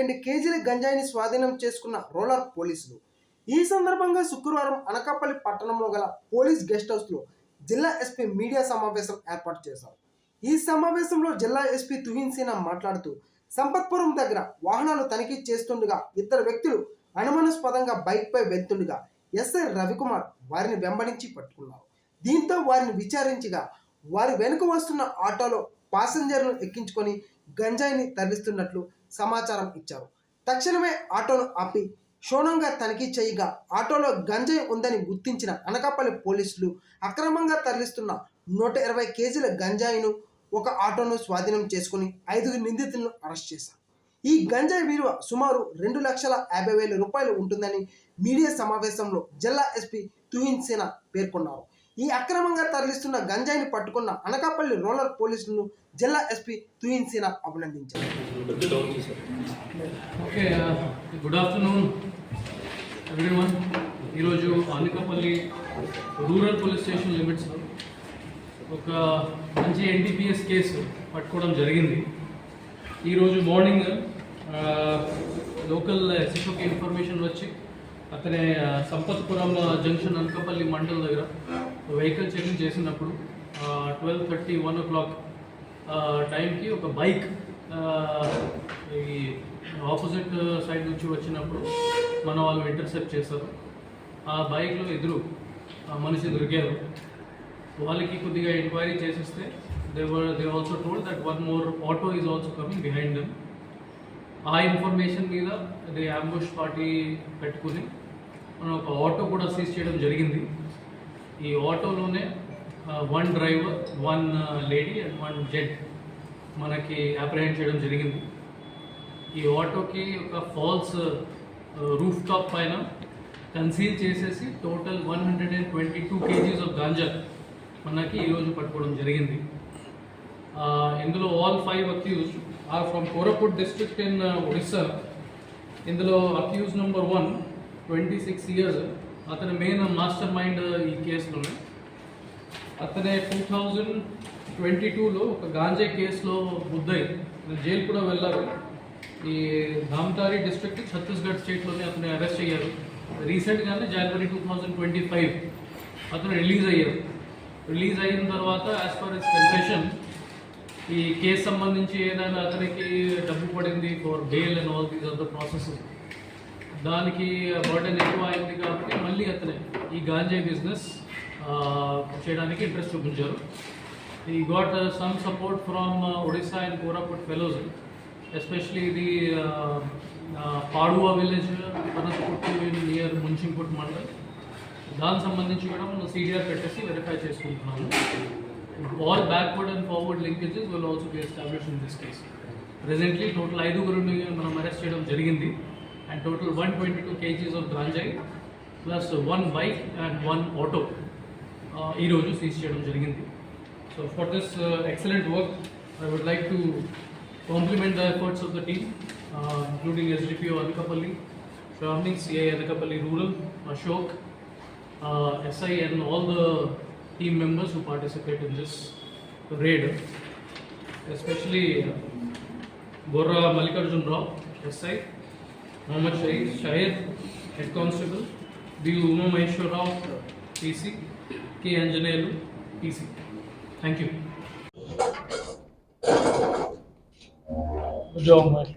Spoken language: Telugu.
రెండు కేజీల గంజాయిని స్వాధీనం చేసుకున్న రోలర్ పోలీసులు. ఈ సందర్భంగా శుక్రవారం అనకాపల్లి పట్టణంలో గల పోలీస్ గెస్ట్ హౌస్లో జిల్లా ఎస్పీ మీడియా సమావేశం ఏర్పాటు చేశారు. ఈ సమావేశంలో జిల్లా ఎస్పీ తుహిన్ సిన్హా మాట్లాడుతూ సంపత్పురం దగ్గర వాహనాలు తనిఖీ చేస్తుండగా ఇద్దరు వ్యక్తులు అనుమానాస్పదంగా బైక్పై వెళ్తుండగా ఎస్ఐ రవికుమార్ వారిని వెంబడించి పట్టుకున్నారు. దీంతో వారిని విచారించగా వారి వెనుక వస్తున్న ఆటోలో పాసింజర్లను ఎక్కించుకొని గంజాయిని తరలిస్తున్నట్లు సమాచారం ఇచ్చారు. తక్షణమే ఆటోను ఆపి క్షుణ్ణంగా తనిఖీ చేయగా ఆటోలో గంజాయి ఉందని గుర్తించిన అనకాపల్లి పోలీసులు అక్రమంగా తరలిస్తున్న నూట ఇరవై కేజీల గంజాయిను ఒక ఆటోను స్వాధీనం చేసుకుని ఐదుగురు నిందితులను అరెస్ట్ చేశారు. ఈ గంజాయి విలువ సుమారు రెండు లక్షల యాభై వేల రూపాయలు ఉంటుందని మీడియా సమావేశంలో జిల్లా ఎస్పీ తుహిన్ సేన పేర్కొన్నారు. ఈ అక్రమంగా తరలిస్తున్న గంజాయిని పట్టుకున్న అనకాపల్లి రూరల్ పోలీసులను జిల్లా ఎస్పీ తుయిన్ సేన అభినందించారు. ఓకే గుడ్ ఆఫ్టర్నూన్ ఎవ్రీవన్ ఈరోజు Anakapalli rural police station limits ఒక మంచి ఎన్టీపీఎస్ కేసు పట్టుకోవడం జరిగింది. ఈరోజు మార్నింగ్ లోకల్ ఎస్ఎస్ఓకి ఇన్ఫర్మేషన్ వచ్చి అతనే సంపత్పురం జంక్షన్ అనకాపల్లి మండల్ దగ్గర వెహికల్ చెకింగ్ చేసినప్పుడు twelve thirty one o'clock టైంకి ఒక బైక్ ఈ ఆపోజిట్ సైడ్ నుంచి వచ్చినప్పుడు మన వాళ్ళు ఇంటర్సెప్ట్ చేశారు. ఆ బైక్లో ఎదురు ఆ మనిషి దొరికారు వాళ్ళకి కొద్దిగా ఎంక్వైరీ చేసేస్తే they were they also told that one more auto is also coming behind them ఆ ఇన్ఫర్మేషన్ మీద దే అంబుష్ పార్టీ పెట్టుకుని మనం ఒక ఆటో కూడా సీజ్ చేయడం జరిగింది. ఈ ఆటోలోనే one driver one lady and one gent మనకి అప్రహెండ్ చేయడం జరిగింది. ఈ ఆటోకి ఒక ఫాల్స్ రూఫ్ టాప్ పైన కన్సీల్ చేసేసి total one hundred and twenty two kgs of ganja మనకి ఈరోజు పట్టుకోవడం జరిగింది. ఇందులో all five accused are from Koraput district in Odisha ఇందులో accused number one twenty six years అతని మెయిన్ మాస్టర్ మైండ్ ఈ కేసులోనే. అతనే టూ థౌజండ్ ట్వంటీ టూలో ఒక గాంజే కేసులో బుద్ధయ్య. జైలు కూడా వెళ్ళారు ఈ ధామ్తారి డిస్ట్రిక్ట్ ఛత్తీస్గఢ్ స్టేట్లోనే అతను అరెస్ట్ అయ్యారు. రీసెంట్గానే January two thousand twenty five అతను రిలీజ్ అయ్యారు. రిలీజ్ అయిన తర్వాత యాజ్ పర్ ఇస్ కన్ఫెషన్ ఈ కేసు సంబంధించి ఏదైనా అతనికి డబ్బు పడింది for bail and all these are the process దానికి బర్డెన్ ఎక్కువ అయింది కాబట్టి మళ్ళీ అతనే ఈ గాంజా బిజినెస్ చేయడానికి ఇంట్రెస్ట్ చూపించారు. ఈ got some support from Odisha and Koraput fellows especially ఇది పాడువా విలేజ్ పనసపుట్టు నియర్ ముంచింపుట్ మండల్. దానికి సంబంధించి కూడా మనం సీడీఆర్ పెట్టేసి వెరిఫై చేసుకుంటున్నాము. All backward and forward linkages will also be establish in this case presently total ఐదుగురు మనం అరెస్ట్ చేయడం జరిగింది. and total one twenty two KGs of గ్రాంజాయి plus one bike and one auto ఈరోజు సీజ్ చేయడం జరిగింది so for this excellent work I would like to compliment the efforts of the team including SDPO Anakapalli Shravani, CI Anakapalli Rural, Ashok, uh, SI and all the team members who participate in this raid, especially uh, Gorra Mallikarjun Rao, SI, Mohammad Shahid, Shahid, Head Constable, B. Uma Maheshwar Rao, PC, K. Anjanelu, PC. Thank you. Good job,